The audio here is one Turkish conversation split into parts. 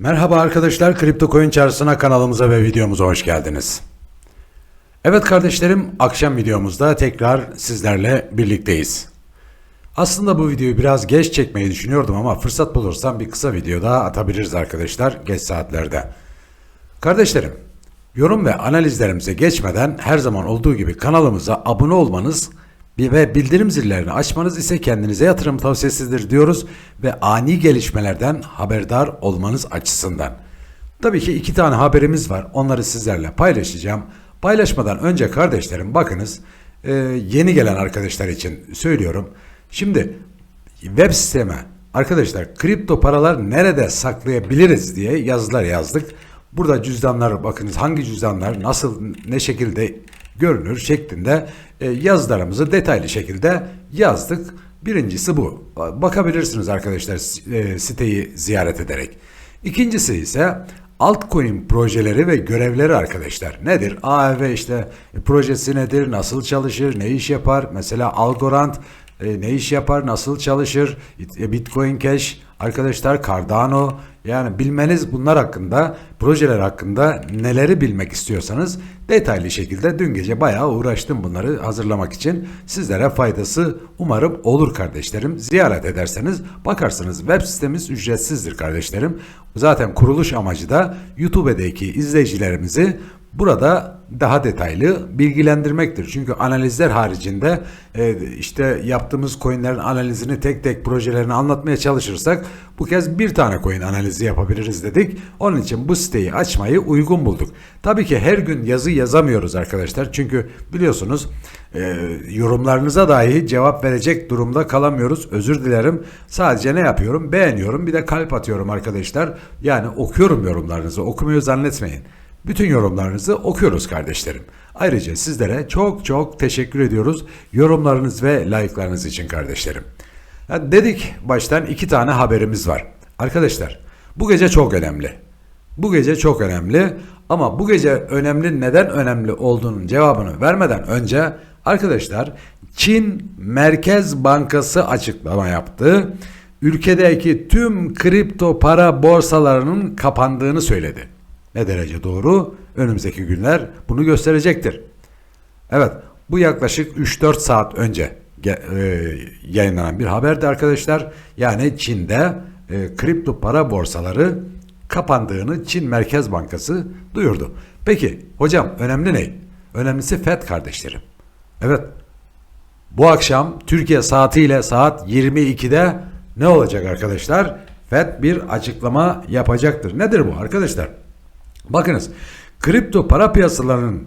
Merhaba arkadaşlar, Kripto Coin Çarşısı'na kanalımıza ve videomuza hoş geldiniz. Evet kardeşlerim, akşam videomuzda tekrar sizlerle birlikteyiz. Aslında bu videoyu biraz geç çekmeyi düşünüyordum ama fırsat bulursam bir kısa video daha atabiliriz arkadaşlar geç saatlerde. Kardeşlerim, yorum ve analizlerimize geçmeden her zaman olduğu gibi kanalımıza abone olmanız ve bildirim zillerini açmanız ise kendinize yatırım tavsiyesidir diyoruz ve ani gelişmelerden haberdar olmanız açısından. Tabii ki iki tane haberimiz var. Onları sizlerle paylaşacağım. Paylaşmadan önce kardeşlerim bakınız e, yeni gelen arkadaşlar için söylüyorum. Şimdi web siteme arkadaşlar kripto paralar nerede saklayabiliriz diye yazılar yazdık. Burada cüzdanlar bakınız hangi cüzdanlar nasıl ne şekilde görünür şeklinde e, yazılarımızı detaylı şekilde yazdık. Birincisi bu. Bakabilirsiniz arkadaşlar e, siteyi ziyaret ederek. İkincisi ise altcoin projeleri ve görevleri arkadaşlar. Nedir? AEV işte projesi nedir? Nasıl çalışır? Ne iş yapar? Mesela Algorand e, ne iş yapar? Nasıl çalışır? E, Bitcoin Cash arkadaşlar Cardano yani bilmeniz bunlar hakkında, projeler hakkında neleri bilmek istiyorsanız detaylı şekilde dün gece bayağı uğraştım bunları hazırlamak için. Sizlere faydası umarım olur kardeşlerim. Ziyaret ederseniz bakarsınız web sitemiz ücretsizdir kardeşlerim. Zaten kuruluş amacı da YouTube'daki izleyicilerimizi burada daha detaylı bilgilendirmektir. Çünkü analizler haricinde e, işte yaptığımız coinlerin analizini tek tek projelerini anlatmaya çalışırsak bu kez bir tane coin analizi yapabiliriz dedik. Onun için bu siteyi açmayı uygun bulduk. Tabii ki her gün yazı yazamıyoruz arkadaşlar. Çünkü biliyorsunuz e, yorumlarınıza dahi cevap verecek durumda kalamıyoruz. Özür dilerim. Sadece ne yapıyorum? Beğeniyorum bir de kalp atıyorum arkadaşlar. Yani okuyorum yorumlarınızı. Okumuyor zannetmeyin. Bütün yorumlarınızı okuyoruz kardeşlerim. Ayrıca sizlere çok çok teşekkür ediyoruz yorumlarınız ve like'larınız için kardeşlerim. Dedik baştan iki tane haberimiz var. Arkadaşlar bu gece çok önemli. Bu gece çok önemli ama bu gece önemli neden önemli olduğunun cevabını vermeden önce arkadaşlar Çin Merkez Bankası açıklama yaptı. Ülkedeki tüm kripto para borsalarının kapandığını söyledi. Ne derece doğru? Önümüzdeki günler bunu gösterecektir. Evet, bu yaklaşık 3-4 saat önce e, yayınlanan bir haberdi arkadaşlar. Yani Çin'de e, kripto para borsaları kapandığını Çin Merkez Bankası duyurdu. Peki hocam önemli ne? Önemlisi FED kardeşlerim. Evet. Bu akşam Türkiye saatiyle saat 22'de ne olacak arkadaşlar? FED bir açıklama yapacaktır. Nedir bu arkadaşlar? Bakınız kripto para piyasalarının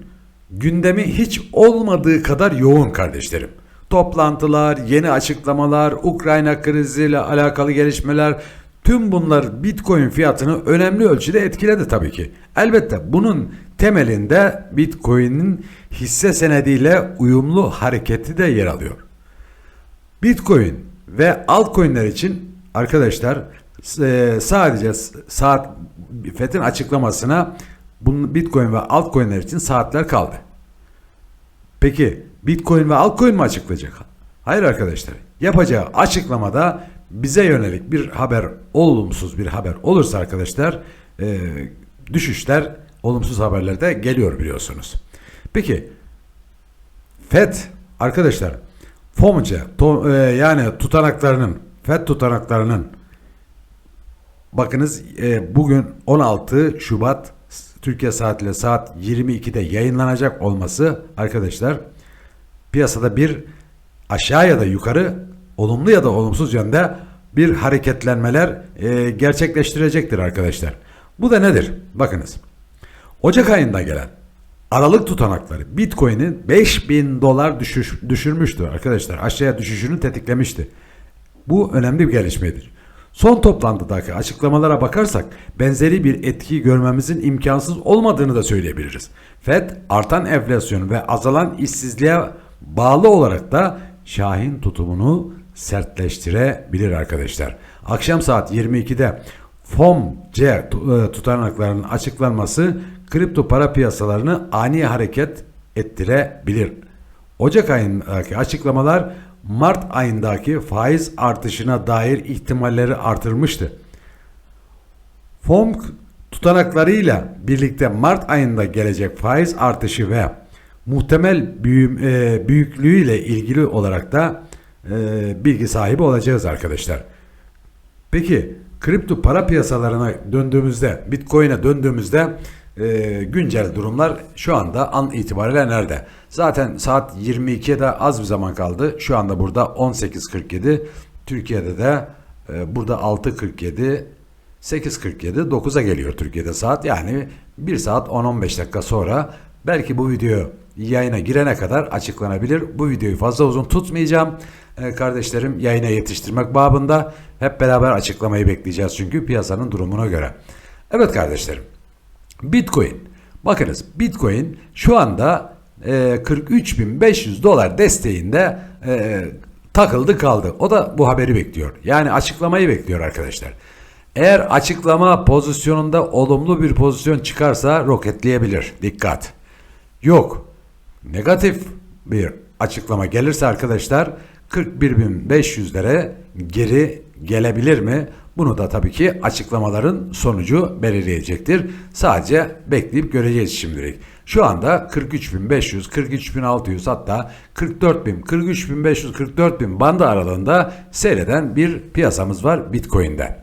gündemi hiç olmadığı kadar yoğun kardeşlerim. Toplantılar, yeni açıklamalar, Ukrayna kriziyle alakalı gelişmeler tüm bunlar Bitcoin fiyatını önemli ölçüde etkiledi tabii ki. Elbette bunun temelinde Bitcoin'in hisse senediyle uyumlu hareketi de yer alıyor. Bitcoin ve altcoin'ler için arkadaşlar e, sadece saat FED'in açıklamasına bunun Bitcoin ve altcoin'ler için saatler kaldı. Peki Bitcoin ve altcoin mi açıklayacak? Hayır arkadaşlar. Yapacağı açıklamada bize yönelik bir haber, olumsuz bir haber olursa arkadaşlar e, düşüşler, olumsuz haberler de geliyor biliyorsunuz. Peki FED arkadaşlar FOMC to, e, yani tutanaklarının FED tutanaklarının bakınız e, bugün 16 Şubat Türkiye saatiyle saat 22'de yayınlanacak olması arkadaşlar piyasada bir aşağı ya da yukarı olumlu ya da olumsuz yönde bir hareketlenmeler e, gerçekleştirecektir arkadaşlar. Bu da nedir? Bakınız. Ocak ayında gelen Aralık tutanakları Bitcoin'in 5000 dolar düşüş, düşürmüştü arkadaşlar. Aşağıya düşüşünü tetiklemişti. Bu önemli bir gelişmedir. Son toplantıdaki açıklamalara bakarsak benzeri bir etki görmemizin imkansız olmadığını da söyleyebiliriz. Fed artan enflasyon ve azalan işsizliğe bağlı olarak da Şahin tutumunu sertleştirebilir arkadaşlar. Akşam saat 22'de FOMC e, tutanaklarının açıklanması kripto para piyasalarını ani hareket ettirebilir. Ocak ayındaki açıklamalar Mart ayındaki faiz artışına dair ihtimalleri artırmıştı. FOMC tutanaklarıyla birlikte Mart ayında gelecek faiz artışı ve muhtemel büyüm, e, büyüklüğüyle ilgili olarak da e, bilgi sahibi olacağız arkadaşlar. Peki kripto para piyasalarına döndüğümüzde, Bitcoin'e döndüğümüzde e, güncel durumlar şu anda an itibariyle nerede? Zaten saat 22'ye de az bir zaman kaldı. Şu anda burada 18.47. Türkiye'de de e, burada 6.47 8.47 9'a geliyor Türkiye'de saat. Yani 1 saat 10-15 dakika sonra belki bu video yayına girene kadar açıklanabilir. Bu videoyu fazla uzun tutmayacağım. Ee, kardeşlerim yayına yetiştirmek babında hep beraber açıklamayı bekleyeceğiz çünkü piyasanın durumuna göre. Evet kardeşlerim. Bitcoin. Bakınız Bitcoin şu anda e, 43.500 dolar desteğinde e, takıldı kaldı. O da bu haberi bekliyor. Yani açıklamayı bekliyor arkadaşlar. Eğer açıklama pozisyonunda olumlu bir pozisyon çıkarsa roketleyebilir. Dikkat. Yok. Negatif bir açıklama gelirse arkadaşlar 41.500'lere geri gelebilir mi? Bunu da tabii ki açıklamaların sonucu belirleyecektir. Sadece bekleyip göreceğiz şimdilik. Şu anda 43.500, 43.600 hatta 44.000, 43.500, 44.000 bandı aralığında seyreden bir piyasamız var Bitcoin'de.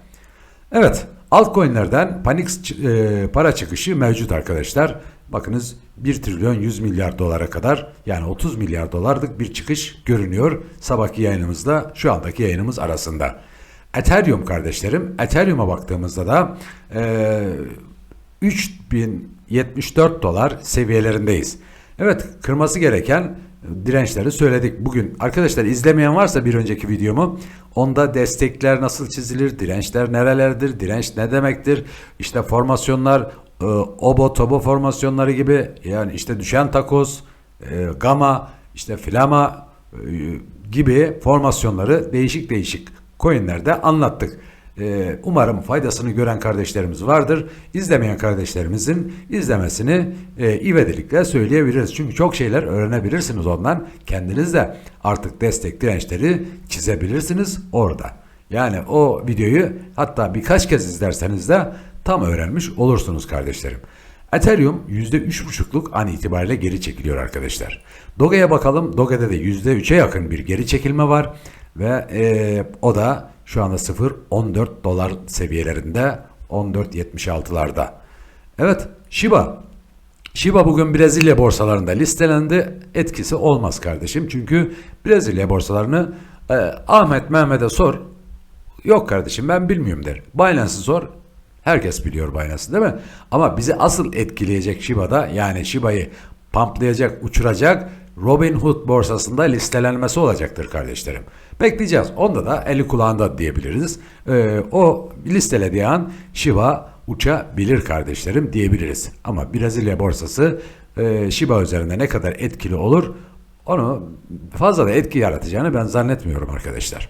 Evet, altcoin'lerden panik e, para çıkışı mevcut arkadaşlar. Bakınız 1 trilyon 100 milyar dolara kadar yani 30 milyar dolarlık bir çıkış görünüyor sabahki yayınımızda şu andaki yayınımız arasında. Ethereum kardeşlerim, Ethereum'a baktığımızda da e, 3074 dolar seviyelerindeyiz. Evet, kırması gereken dirençleri söyledik bugün. Arkadaşlar izlemeyen varsa bir önceki videomu onda destekler nasıl çizilir, dirençler nerelerdir, direnç ne demektir, işte formasyonlar, e, obo tobo formasyonları gibi yani işte düşen takoz, e, gama, işte flama e, gibi formasyonları değişik değişik coinlerde anlattık. Ee, umarım faydasını gören kardeşlerimiz vardır. İzlemeyen kardeşlerimizin izlemesini e, ivedilikle söyleyebiliriz. Çünkü çok şeyler öğrenebilirsiniz ondan. Kendiniz de artık destek dirençleri çizebilirsiniz orada. Yani o videoyu hatta birkaç kez izlerseniz de tam öğrenmiş olursunuz kardeşlerim. Ethereum %3,5'luk an itibariyle geri çekiliyor arkadaşlar. Doge'ye bakalım. Doge'de de %3'e yakın bir geri çekilme var. Ve e, o da şu anda 0.14 dolar seviyelerinde 14.76'larda. Evet Shiba. Shiba bugün Brezilya borsalarında listelendi. Etkisi olmaz kardeşim. Çünkü Brezilya borsalarını e, Ahmet Mehmet'e sor. Yok kardeşim ben bilmiyorum der. Binance'ı sor. Herkes biliyor Binance'ı değil mi? Ama bizi asıl etkileyecek Shiba'da yani Shiba'yı pamplayacak, uçuracak Robinhood borsasında listelenmesi olacaktır kardeşlerim. Bekleyeceğiz. Onda da eli kulağında diyebiliriz. Ee, o listelediği an Shiba uçabilir kardeşlerim diyebiliriz. Ama Brezilya borsası e, Shiba üzerinde ne kadar etkili olur onu fazla da etki yaratacağını ben zannetmiyorum arkadaşlar.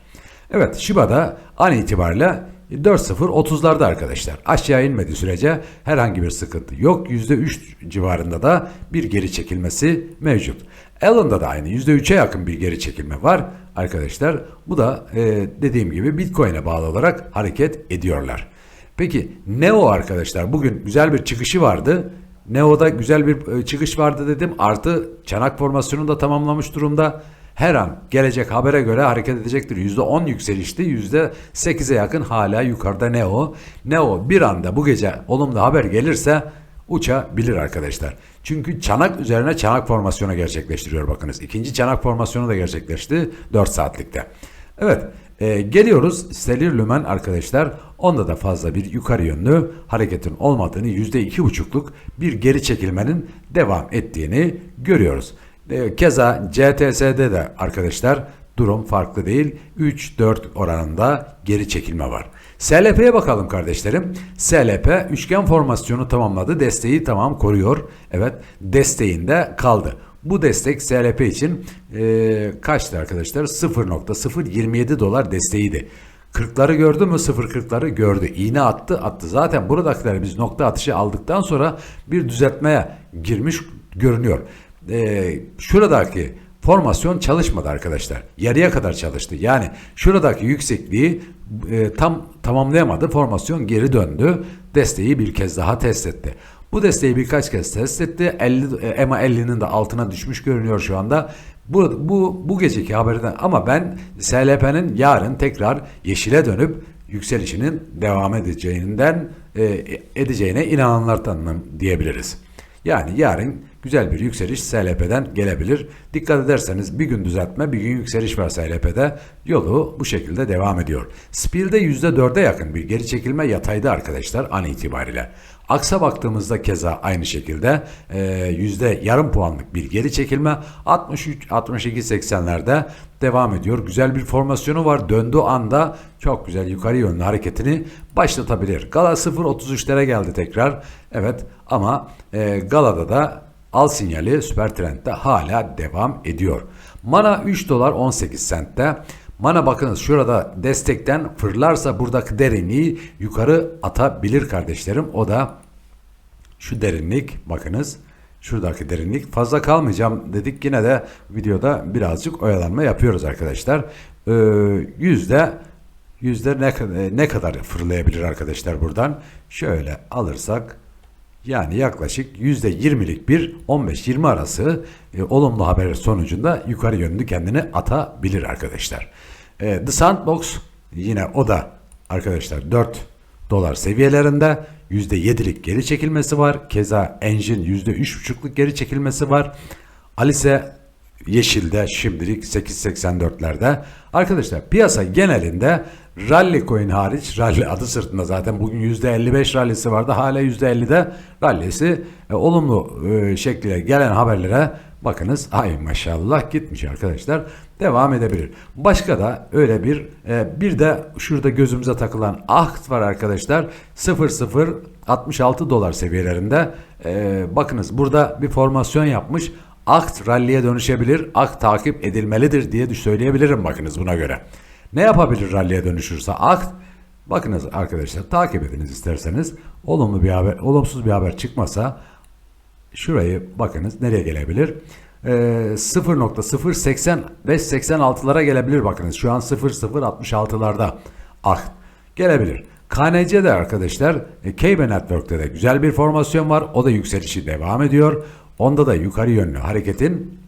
Evet Shiba'da an itibariyle 4.0-30'larda arkadaşlar. Aşağı inmediği sürece herhangi bir sıkıntı yok. %3 civarında da bir geri çekilmesi mevcut. Allen'da da aynı %3'e yakın bir geri çekilme var arkadaşlar. Bu da e, dediğim gibi Bitcoin'e bağlı olarak hareket ediyorlar. Peki Neo arkadaşlar bugün güzel bir çıkışı vardı. Neo'da güzel bir e, çıkış vardı dedim. Artı çanak formasyonunu da tamamlamış durumda her an gelecek habere göre hareket edecektir. %10 yükselişti. %8'e yakın hala yukarıda Neo. Neo bir anda bu gece olumlu haber gelirse uçabilir arkadaşlar. Çünkü çanak üzerine çanak formasyonu gerçekleştiriyor bakınız. İkinci çanak formasyonu da gerçekleşti 4 saatlikte. Evet e, geliyoruz Stellar Lumen arkadaşlar. Onda da fazla bir yukarı yönlü hareketin olmadığını %2,5'luk bir geri çekilmenin devam ettiğini görüyoruz. E, keza CTS'de de arkadaşlar durum farklı değil. 3-4 oranında geri çekilme var. SLP'ye bakalım kardeşlerim. SLP üçgen formasyonu tamamladı. Desteği tamam koruyor. Evet desteğinde kaldı. Bu destek SLP için e, kaçtı arkadaşlar? 0.027 dolar desteğiydi. 40'ları gördü mü? 0.40'ları gördü. İğne attı attı. Zaten buradakiler biz nokta atışı aldıktan sonra bir düzeltmeye girmiş görünüyor. E, şuradaki formasyon çalışmadı arkadaşlar. Yarıya kadar çalıştı. Yani şuradaki yüksekliği e, tam tamamlayamadı. Formasyon geri döndü. Desteği bir kez daha test etti. Bu desteği birkaç kez test etti. 50, e, EMA 50'nin de altına düşmüş görünüyor şu anda. Bu, bu, bu geceki haberden ama ben SLP'nin yarın tekrar yeşile dönüp yükselişinin devam edeceğinden e, edeceğine inananlardan diyebiliriz. Yani yarın güzel bir yükseliş SLP'den gelebilir. Dikkat ederseniz bir gün düzeltme bir gün yükseliş var SLP'de. Yolu bu şekilde devam ediyor. Spil'de %4'e yakın bir geri çekilme yataydı arkadaşlar an itibariyle. Aksa baktığımızda keza aynı şekilde e, yüzde yarım puanlık bir geri çekilme 63-62-80'lerde devam ediyor. Güzel bir formasyonu var. Döndüğü anda çok güzel yukarı yönlü hareketini başlatabilir. Gala 0.33'lere geldi tekrar. Evet ama e, Gala'da da al sinyali süper trendde hala devam ediyor. Mana 3 dolar 18 centte. Mana bakınız şurada destekten fırlarsa buradaki derinliği yukarı atabilir kardeşlerim. O da şu derinlik bakınız. Şuradaki derinlik fazla kalmayacağım dedik yine de videoda birazcık oyalanma yapıyoruz arkadaşlar. Ee, yüzde yüzde ne, ne kadar fırlayabilir arkadaşlar buradan? Şöyle alırsak yani yaklaşık %20'lik bir 15-20 arası e, olumlu haber sonucunda yukarı yönlü kendini atabilir arkadaşlar. E, The Sandbox yine o da arkadaşlar 4 dolar seviyelerinde %7'lik geri çekilmesi var. Keza Engine %3,5'luk geri çekilmesi var. Alice yeşilde şimdilik 8.84'lerde. Arkadaşlar piyasa genelinde Rally coin hariç rally adı sırtında zaten bugün %55 rallisi vardı. Hala %50'de rallisi e, olumlu e, şekliyle gelen haberlere bakınız ay maşallah gitmiş arkadaşlar. Devam edebilir. Başka da öyle bir e, bir de şurada gözümüze takılan aht var arkadaşlar. 0066 dolar seviyelerinde. E, bakınız burada bir formasyon yapmış. Akt ralliye dönüşebilir, akt takip edilmelidir diye söyleyebilirim bakınız buna göre. Ne yapabilir ralliye dönüşürse akt? Bakınız arkadaşlar takip ediniz isterseniz. Olumlu bir haber, olumsuz bir haber çıkmasa şurayı bakınız nereye gelebilir? Ee, 0.080 ve 86'lara gelebilir bakınız. Şu an 0.066'larda akt gelebilir. KNC'de arkadaşlar e, Kaybe Network'te de güzel bir formasyon var. O da yükselişi devam ediyor. Onda da yukarı yönlü hareketin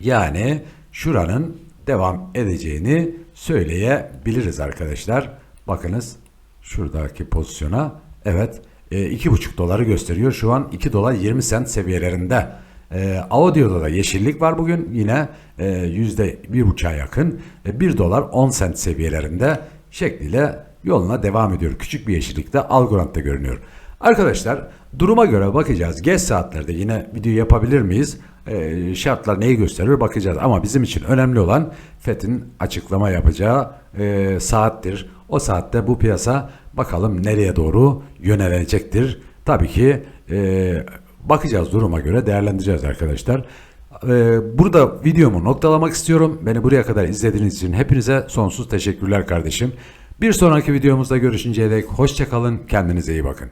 yani şuranın devam edeceğini söyleyebiliriz arkadaşlar. Bakınız şuradaki pozisyona evet e, iki buçuk doları gösteriyor. Şu an 2 dolar 20 sent seviyelerinde. E, Audio'da da yeşillik var bugün yine e, yüzde bir buçuğa yakın e, 1 dolar 10 sent seviyelerinde şekliyle yoluna devam ediyor. Küçük bir yeşillikte Algorand'da görünüyor. Arkadaşlar duruma göre bakacağız. Geç saatlerde yine video yapabilir miyiz? Ee, şartlar neyi gösterir bakacağız. Ama bizim için önemli olan FED'in açıklama yapacağı e, saattir. O saatte bu piyasa bakalım nereye doğru yönelecektir. Tabii ki e, bakacağız duruma göre değerlendireceğiz arkadaşlar. Ee, burada videomu noktalamak istiyorum. Beni buraya kadar izlediğiniz için hepinize sonsuz teşekkürler kardeşim. Bir sonraki videomuzda görüşünceye dek hoşçakalın. Kendinize iyi bakın.